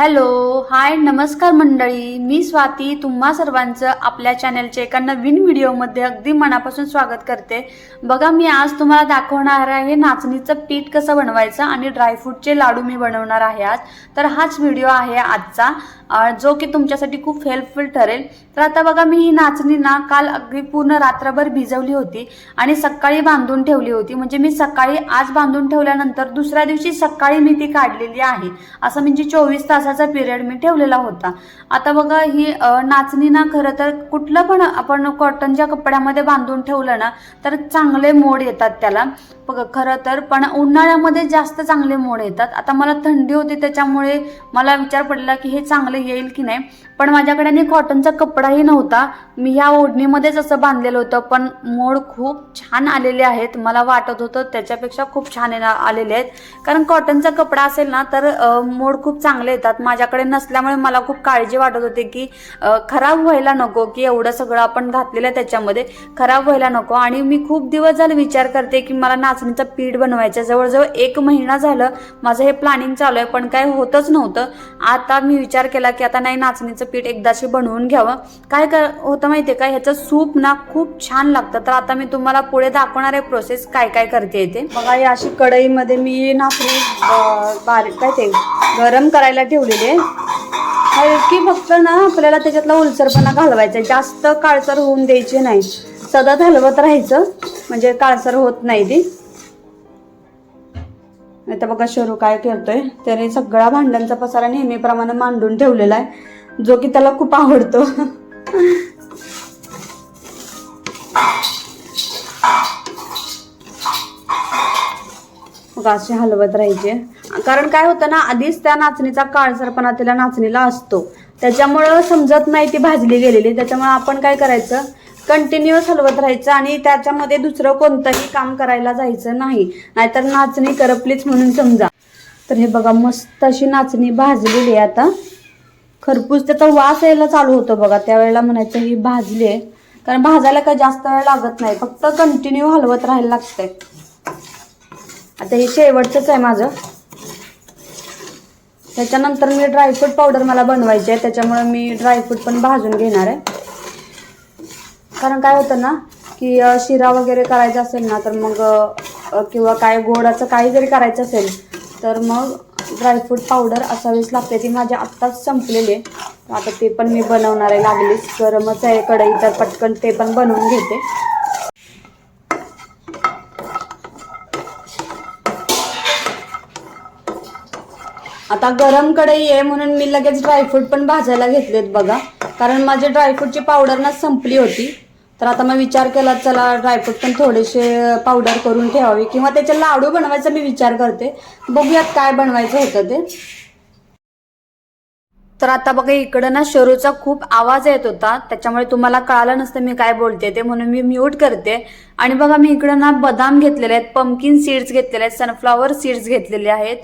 Hello hi नमस्कार मंडळी. मी स्वाती. तुम्हा सर्वांचं आपल्या चॅनलच्या एका नवीन व्हिडिओमध्ये अगदी मनापासून स्वागत करते. बघा मी आज तुम्हाला दाखवणार आहे नाचणीचं पीठ कसं बनवायचं आणि ड्रायफ्रूटचे लाडू मी बनवणार आहे आज. तर हाच व्हिडिओ आहे आजचा. जो की तुमच्यासाठी खूप हेल्पफुल ठरेल. तर आता बघा मी ही नाचणी ना काल अगदी पूर्ण रात्रभर भिजवली होती आणि सकाळी बांधून ठेवली होती. म्हणजे मी सकाळी आज बांधून ठेवल्यानंतर दुसऱ्या दिवशी सकाळी मी ती काढलेली आहे. असं म्हणजे चोवीस तास तासाचा पिरियड मी ठेवलेला होता. आता बघा ही नाचणी ना खरं तर कुठलं पण आपण कॉटनच्या कपड्यामध्ये बांधून ठेवलं ना तर चांगले मोड येतात त्याला. खरं तर पण उन्हाळ्यामध्ये जास्त चांगले मोड येतात. आता मला थंडी होती त्याच्यामुळे मला विचार पडला की हे चांगलं येईल की नाही. पण माझ्याकडे आणि कॉटनचा कपडाही नव्हता. मी ह्या ओढणीमध्येच असं बांधलेलं होतं पण मोड खूप छान आलेले आहेत. मला वाटत होतं त्याच्यापेक्षा खूप छान आलेले आहेत. कारण कॉटनचा कपडा असेल ना तर मोड खूप चांगले येतात. माझ्याकडे नसल्यामुळे मला खूप काळजी वाटत होती की खराब व्हायला नको की एवढं सगळं आपण घातलेलं आहे त्याच्यामध्ये. खराब व्हायला नको. आणि मी खूप दिवस झाले विचार करते की मला नाच नाचणीचं पीठ बनवायचं. जवळजवळ एक महिना झालं माझं हे प्लॅनिंग चालू आहे पण काय होतच नव्हतं. आता मी विचार केला की आता नाही नाचणीचं पीठ एकदाशी बनवून घ्यावं. काय कर होतं माहितीये का? ह्याचं सूप ना खूप छान लागतं. तर आता मी तुम्हाला पुढे दाखवणार आहे प्रोसेस काय काय करते ते. बघा ही अशी कढईमध्ये मी नाचणी बारीक काय ते गरम करायला ठेवलेली आहे. हलकी फक्त ना आपल्याला त्याच्यातला ओलसरपणा घालवायचा आहे. जास्त काळसर होऊन द्यायची नाही. सतत हलवत राहायचं. म्हणजे काळसर होत नाही ती. आता बघा शरू काय करतोय? त्याने सगळा भांड्यांचा पसारा नेहमीप्रमाणे मांडून ठेवलेला आहे जो की त्याला खूप आवडतो. असे हलवत राहायचे. कारण काय होतं ना आधीच त्या नाचणीचा काळसरपणा तिला नाचणीला असतो. त्याच्यामुळं समजत नाही ती भाजली गेलेली. त्याच्यामुळे आपण काय करायचं कंटिन्युअस हलवत राहायचं आणि त्याच्यामध्ये दुसरं कोणतंही काम करायला जायचं नाही. नाहीतर नाचणी करपलीच म्हणून समजा. तर हे बघा मस्त अशी नाचणी भाजलेली आहे आता. खरपूस त्याचा वास यायला चालू होतो बघा. त्यावेळेला म्हणायचं ही भाजली आहे. कारण भाजायला काही जास्त वेळ लागत नाही. फक्त कंटिन्यू हलवत राहायला लागतंय. आता हे शेवटचंच आहे माझं. त्याच्यानंतर मी ड्रायफ्रूट पावडर मला बनवायची आहे. त्याच्यामुळे मी ड्रायफ्रूट पण भाजून घेणार आहे. कारण काय होतं ना की शिरा वगैरे करायचा असेल ना तर मग किंवा काय गोडाचं काही जरी करायचं असेल तर मग ड्रायफ्रूट पावडर असावीच लागते. ती माझी आत्ताच संपलेली आहे. आता ते पण मी बनवणार आहे लागलीच. गरमच आहे कढई तर पटकन ते पण बनवून घेते. आता गरम कढई आहे म्हणून मी लगेच ड्रायफ्रूट पण भाजायला घेतलेत बघा. कारण माझी ड्रायफ्रूटची पावडर ना संपली होती. तर आता मग विचार केला चला ड्रायफ्रूट पण थोडेसे पावडर करून ठेवावे किंवा त्याचे लाडू बनवायचा मी विचार करते. बघूयात काय बनवायचं होतं ते. तर आता बघा इकडं ना शरूचा खूप आवाज येत होता. त्याच्यामुळे तुम्हाला कळालं नसतं मी काय बोलते ते म्हणून मी म्यूट करते. आणि बघा मी इकडं ना बदाम घेतलेले आहेत पंकिन सीड्स घेतलेले आहेत सनफ्लॉवर सीड्स घेतलेले आहेत.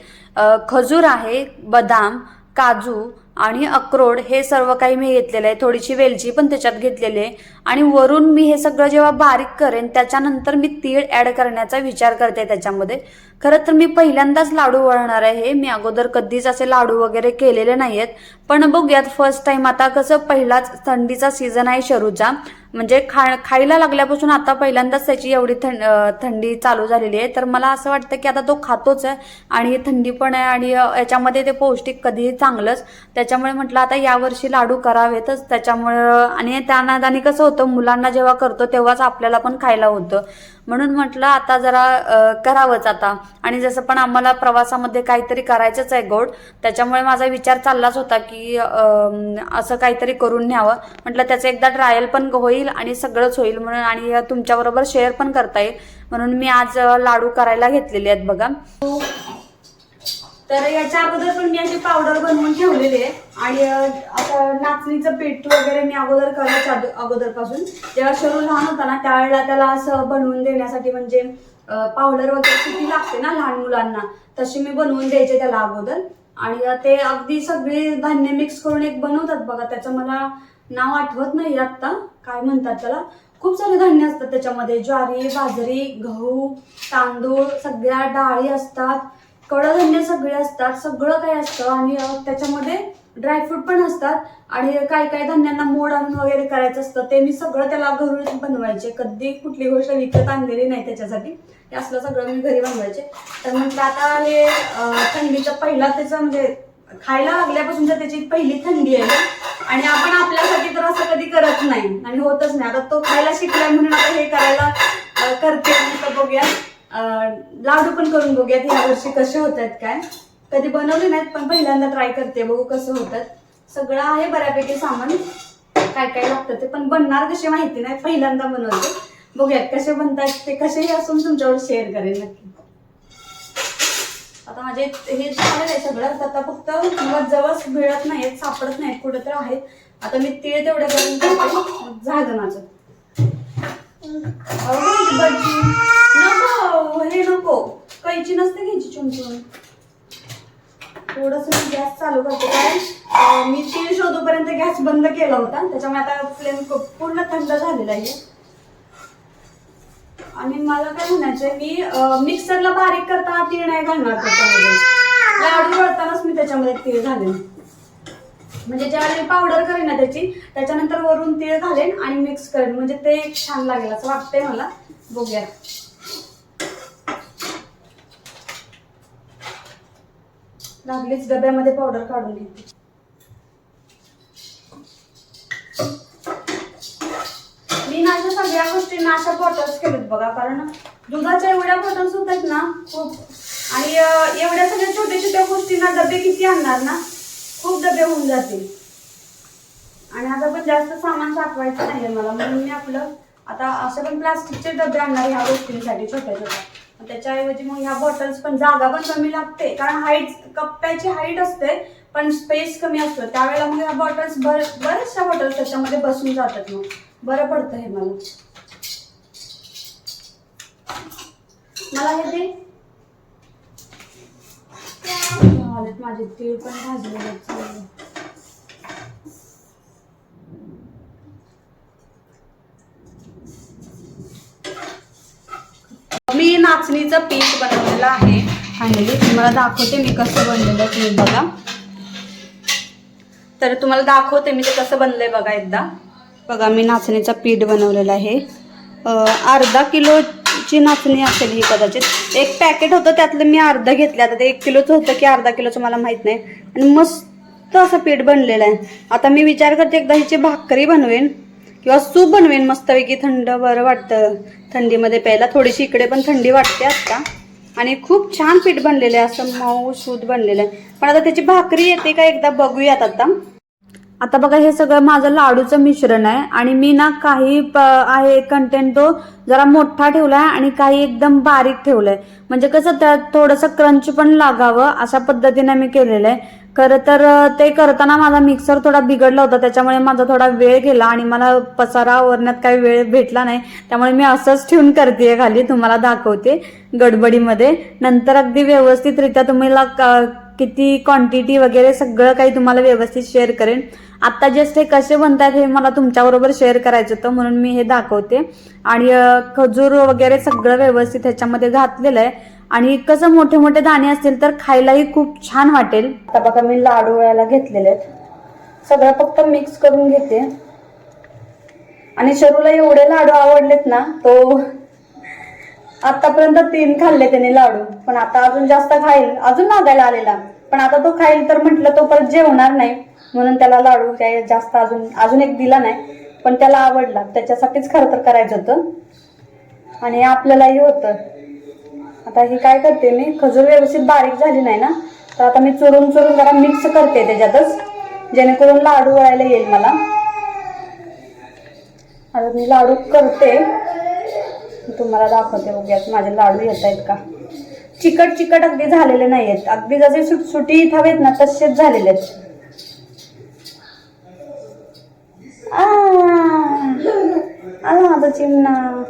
खजूर आहे बदाम काजू आणि अक्रोड हे सर्व काही मी घेतलेलं आहे. थोडीशी वेलची पण त्याच्यात घेतलेली आहे. आणि वरून मी हे सगळं जेव्हा बारीक करेन त्याच्यानंतर मी तीळ ॲड करण्याचा विचार करते त्याच्यामध्ये. खरं तर मी पहिल्यांदाच लाडू वळणार आहे. मी अगोदर कधीच असे लाडू वगैरे केलेले नाही आहेत पण बघूयात फर्स्ट टाइम आता कसं पहिलाच थंडीचा सीझन आहे शरूचा. म्हणजे खा खायला लागल्यापासून आता पहिल्यांदाच त्याची एवढी थंड थंडी चालू झालेली आहे. तर मला असं वाटतं की आता तो खातोच आहे. आणि थंडी पण आहे आणि याच्यामध्ये ते पौष्टिक कधीही चांगलंच. त्याच्यामुळे म्हटलं आता यावर्षी लाडू करावेतच. त्याच्यामुळं आणि त्यानादानी कसं होतं मुलांना जेव्हा करतो तेव्हाच आपल्याला पण खायला होतं. म्हणून म्हटलं आता जरा करावंच आता. आणि जसं पण आम्हाला प्रवासामध्ये काहीतरी करायचंच आहे गोड त्याच्यामुळे माझा विचार चाललाच होता की असं काहीतरी करून न्यावं. म्हटलं त्याचं एकदा ट्रायल पण होईल आणि सगळंच होईल म्हणून आणि तुमच्याबरोबर शेअर पण करता येईल. म्हणून मी आज लाडू करायला घेतलेले आहेत बघा. तर याच्या अगोदर पण मी अशी पावडर बनवून ठेवलेली आहे. आणि आता नाचणीचं पीठ वगैरे मी अगोदर करायच्या अगोदरपासून. जेव्हा शरू लहान होता ना त्यावेळेला त्याला असं बनवून देण्यासाठी म्हणजे पावडर वगैरे किती लागते ना लहान मुलांना तशी मी बनवून द्यायचे त्याला अगोदर. आणि ते अगदी सगळे धान्य मिक्स करून एक बनवतात बघा त्याचं मला नाव आठवत नाही आत्ता काय म्हणतात त्याला. खूप सारे धान्य असतात त्याच्यामध्ये ज्वारी बाजरी गहू तांदूळ सगळ्या डाळी असतात कडधान्य सगळे असतात सगळं काही असतं. आणि त्याच्यामध्ये ड्रायफ्रूट पण असतात आणि काही काही धान्यांना मोड आणून वगैरे करायचं असतं ते मी सगळं त्याला घरून बनवायचे. कधी कुठली गोष्ट विकत आणलेली नाही त्याच्यासाठी. ते असलं सगळं मी घरी बनवायचे. तर म्हटलं आता हे थंडीचा पहिला त्याचा म्हणजे खायला लागल्यापासून तर त्याची पहिली थंडी आहे आणि आपण आपल्यासाठी तर असं कधी करत नाही. आणि होतच नाही. आता तो खायला शिकलाय म्हणून आता हे करायला करते. बघूया. लाडू पण करून बघूयात. ह्या वर्षी कसे होत आहेत काय. कधी बनवले नाहीत पण पहिल्यांदा ट्राय करते. बघू कसं होतात सगळं आहे बऱ्यापैकी सामान. काय काय लागतं ते पण बनणार कसे माहिती नाही. पहिल्यांदा बनवते. बघूयात कसे बनतात ते कसेही असून तुमच्यावर शेअर करेन नक्की. आता माझे हे झालेलं आहे सगळं. आता फक्त जवळच मिळत नाहीत सापडत नाहीत कुठे तर आहेत. आता मी तिळ तेवढे करून झालं माझं. हे नको. कैची नसते घ्यायची चुमचून थोडस गॅस चालू करते. काय मी तीळ शोधूपर्यंत गॅस बंद केला होता. त्याच्यामुळे आता फ्लेम पूर्ण थंड झालेला आहे. आणि मला काय म्हणायचंय मी मिक्सरला बारीक करताना तीळ नाही घालणार त्याच्यामध्ये लाडू वळतानाच मी त्याच्यामध्ये तीळ घालेन. म्हणजे ज्यावेळी पावडर करेन ना त्याची त्याच्यानंतर वरून तीळ घालेन आणि मिक्स करेन. म्हणजे ते एक छान लागेल असं वाटतंय मला. बघूया. लागलीच डब्यामध्ये पावडर काढून घेते. मी माझ्या अशा सगळ्या गोष्टींना अशा बॉटल्स केलेत बघा कारण दुधाच्या एवढ्या बॉटल्स होत आहेत ना खूप. आणि एवढ्या सगळ्या छोट्या छोट्या गोष्टींना डबे किती आणणार ना खूप डबे होऊन जातील. आणि आता पण जास्त सामान साठवायचं नाहीये मला म्हणून मी आपलं आता असे पण प्लास्टिकचे डबे आणणार ह्या गोष्टींसाठी छोट्या छोट्या. त्याच्याऐवजी मग ह्या बॉटल्स पण जागा पण कमी लागते. कारण हाईट कप्प्याची हाईट असते पण स्पेस कमी असतो. त्यावेळेला मग ह्या बॉटल्स बर बऱ्याचशा बॉटल्स त्याच्यामध्ये बसून जातात मग. बरं पडतं हे मला. मला हे दे. माझे तीळ पण भाजलेले मी नाचणीचं पीठ बनवलेलं आहे. फायनली तुम्हाला दाखवते मी कसं बनलेलं आहे तुम्ही बघा. तर तुम्हाला दाखवते मी ते कसं बनलंय बघा एकदा. बघा मी नाचणीचं पीठ बनवलेलं आहे. अर्धा किलोची नाचणी असेल ही कदाचित. एक पॅकेट होतं त्यातलं मी अर्धा घेतलं. आता ते एक किलोचं होतं की अर्धा किलोचं मला माहीत नाही. आणि मस्त असं पीठ बनलेलं आहे. आता मी विचार करते एकदा ह्याची भाकरी बनवेन. किंवा सूप बनवेन मस्तपैकी थंड बरं वाटतं. थंडीमध्ये प्यायला थोडीशी इकडे पण थंडी वाटते आत्ता आणि खूप छान पीठ बनलेलं आहे असं मऊ सूत बनलेलं आहे. पण आता त्याची भाकरी येते का एकदा बघूयात आता. आता बघा हे सगळं माझं लाडूचं मिश्रण आहे. आणि मी ना काही आहे कंटेंट तो जरा मोठा ठेवलाय आणि काही एकदम बारीक ठेवलाय. म्हणजे कसं त्यात थोडंसं क्रंच पण लागावं अशा पद्धतीने मी केलेलं आहे. खरं तर ते करताना माझा मिक्सर थोडा बिघडला होता त्याच्यामुळे माझा थोडा वेळ गेला आणि मला पसारा आवरण्यात काही वेळ भेटला नाही. त्यामुळे मी असंच ठेवून करते खाली तुम्हाला दाखवते गडबडीमध्ये. नंतर अगदी व्यवस्थितरित्या तुम्हाला क- किती क्वांटिटी वगैरे सगळं काही तुम्हाला व्यवस्थित शेअर करेन. आत्ता जस्ट हे कसे बनतात हे मला तुमच्याबरोबर शेअर करायचं होतं म्हणून मी हे दाखवते. आणि खजूर वगैरे सगळं व्यवस्थित ह्याच्यामध्ये घातलेलं आहे. आणि कसं मोठे मोठे दाणे असतील तर खायलाही खूप छान वाटेल. आता बघा मी लाडू वळायला घेतलेले आहेत. सगळं फक्त मिक्स करून घेते. आणि शरूला एवढे लाडू आवडलेत ना तो आतापर्यंत तीन खाल्ले त्याने लाडू. पण आता अजून जास्त खाईल अजून मागायला आलेला. पण आता तो खाईल तर म्हटलं तो परत जेवणार नाही. म्हणून त्याला लाडू काय जास्त अजून अजून एक दिला नाही. पण त्याला आवडला. त्याच्यासाठीच खरं तर करायचं होतं. आणि आपल्यालाही होतं. आता ही काय करते मी खजूर व्यवस्थित बारीक झाली नाही ना तर आता मी चुरून चुरून जरा मिक्स करते त्याच्यातच जेणेकरून लाडू वळायला येईल मला. आता मी लाडू करते. तुम्हाला दाखवते बघूयात माझे लाडू येत आहेत का? चिकट चिकट अगदी झालेले नाही आहेत. अगदी जसे सुटसुटीत हवेत ना तसेच झालेले आहेत. आ, आला माझा चिमणा.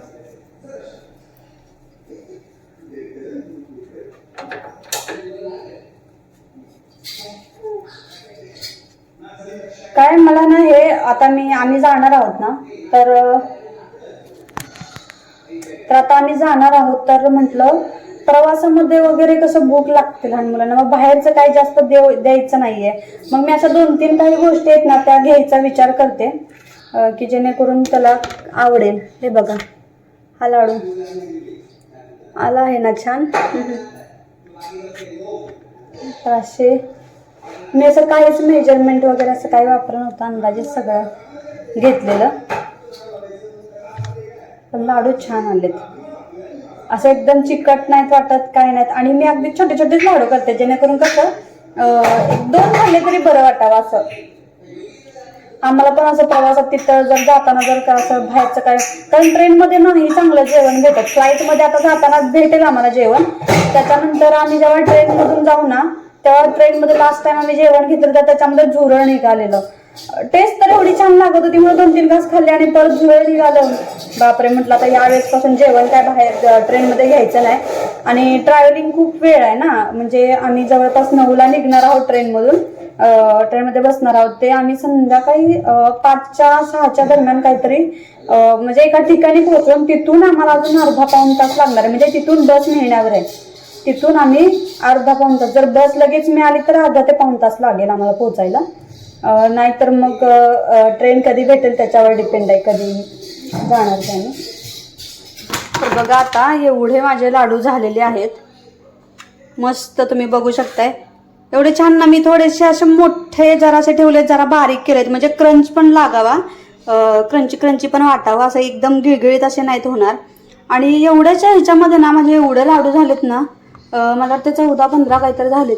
काय मला ना हे आता मी आम्ही जाणार आहोत ना तर तर आता आम्ही जाणार आहोत तर म्हटलं प्रवासामध्ये वगैरे कसं भूक लागते लहान मुलांना? मग बाहेरचं काही जास्त देव द्यायचं नाहीये. मग मी अशा दोन तीन काही गोष्टी आहेत ना त्या घ्यायचा विचार करते की जेणेकरून त्याला आवडेल. हे बघा हा लाडू. आला आहे ना छान? तर असे मी असं काहीच मेजरमेंट वगैरे असं काही वापरलं नव्हतं अंदाजे सगळं घेतलेलं. पण लाडू छान आलेत. असं एकदम चिकट नाहीत वाटत काय नाहीत. आणि मी अगदी छोटे छोटेच लाडू करते जेणेकरून कसं दोन झाले तरी बरं वाटावं असं. आम्हाला पण असं प्रवासात तिथं जर जाताना जर का असं बाहेरचं काय कारण ट्रेनमध्ये नाही चांगलं जेवण भेटत. फ्लाईटमध्ये आता जाताना भेटेल आम्हाला जेवण. त्याच्यानंतर आम्ही जेव्हा ट्रेनमधून जाऊ ना तेव्हा ट्रेनमध्ये लास्ट टाइम आम्ही जेवण घेतलं तर त्याच्यामध्ये झुरळ निघालेलं. टेस्ट तर एवढी छान लागत होती म्हणून दोन तीन घास खाल्ले आणि परत झुरळ निघालं. बापरे म्हटलं आता यावेळेस पासून जेवण काय बाहेर ट्रेनमध्ये घ्यायचं नाही. आणि ट्रॅव्हलिंग खूप वेळ आहे ना म्हणजे आम्ही जवळपास नऊला निघणार आहोत ट्रेनमधून ट्रेनमध्ये बसणार आहोत ते आम्ही संध्याकाळी पाचच्या सहाच्या दरम्यान काहीतरी म्हणजे एका ठिकाणी पोहोचलो तिथून आम्हाला अजून अर्धा पाऊण तास लागणार आहे. म्हणजे तिथून बस मिळण्यावर आहे. तिथून आम्ही अर्धा पाऊण तास जर बस लगेच मिळाली तर अर्धा ते पाऊण तास लागेल आम्हाला पोहोचायला. नाहीतर मग ट्रेन कधी भेटेल त्याच्यावर डिपेंड आहे कधी जाणार ते तर बघा आता एवढे माझे लाडू झालेले आहेत. मस्त तुम्ही बघू शकताय. एवढे छान ना मी थोडेसे असे मोठे जरासे ठेवले जरा बारीक केलेत. म्हणजे क्रंच पण लागावा. क्रंची क्रंची पण वाटावा असं एकदम गिळगिळीत असे नाहीत होणार. आणि एवढ्याच्या ह्याच्यामध्ये ना माझे एवढे लाडू झालेत ना मला वाटतं चौदा पंधरा काहीतरी झालेत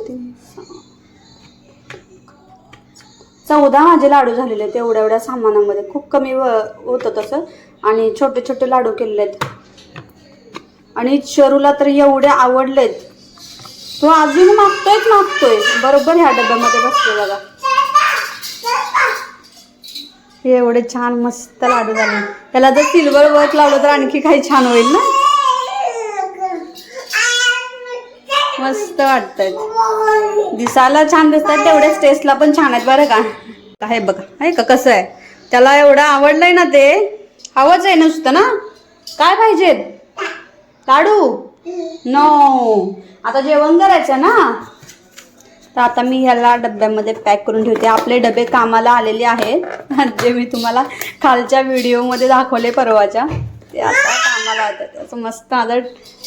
चौदा माझे लाडू झालेले आहेत एवढ्या एवढ्या सामानामध्ये. खूप कमी व- होतं तसं. आणि छोटे छोटे लाडू केलेले आहेत. आणि शरूला तर एवढे आवडलेत. तो अजून मागतोयच मागतोय. बरोबर ह्या डब्यामध्ये बसतोय बघा. हे एवढे छान मस्त लाडू झाले. त्याला जर सिल्वर वर्क लावलं तर आणखी काही छान होईल ना? मस्त वाटतंय. दिसायला छान दिसतात तेवढेच टेस्टला पण छान आहेत बरं का. आहे बघा आहे का कसं आहे? त्याला एवढं आवडलंय ना ते हवंच आहे नुसतं ना? काय पाहिजेत लाडू? नो आता जेवण करायचं ना? तर आता मी ह्याला डब्यामध्ये पॅक करून ठेवते. आपले डबे कामाला आलेले आहेत. जे मी तुम्हाला खालच्या व्हिडिओमध्ये दाखवले परवाच्या. ते आता कामाला येतात. असं मस्त आता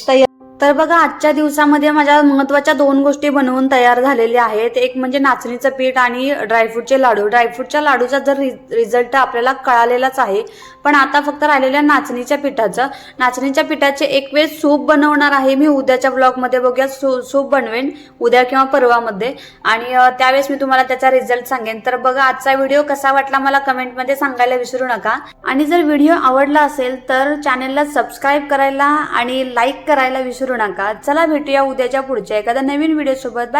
तयार तर बघा आजच्या दिवसामध्ये माझ्या महत्त्वाच्या दोन गोष्टी बनवून तयार झालेल्या आहेत. एक म्हणजे नाचणीचं पीठ आणि ड्रायफ्रूटचे लाडू. ड्रायफ्रूटच्या लाडूचा जर रिझल्ट आपल्याला कळालेलाच आहे पण आता फक्त राहिलेल्या नाचणीच्या पिठाचं. नाचणीच्या पिठाचे एक वेळ सूप बनवणार आहे. मी उद्याच्या ब्लॉगमध्ये बघूया सू सूप बनवेन उद्या किंवा परवामध्ये. आणि त्यावेळेस मी तुम्हाला त्याचा रिझल्ट सांगेन. तर बघा आजचा व्हिडिओ कसा वाटला मला कमेंटमध्ये सांगायला विसरू नका. आणि जर व्हिडिओ आवडला असेल तर चॅनेलला सबस्क्राईब करायला आणि लाईक करायला विसरू नका चला भेटूया उद्याच्या पुढच्या एखाद्या नवीन व्हिडिओ सोबत. बाय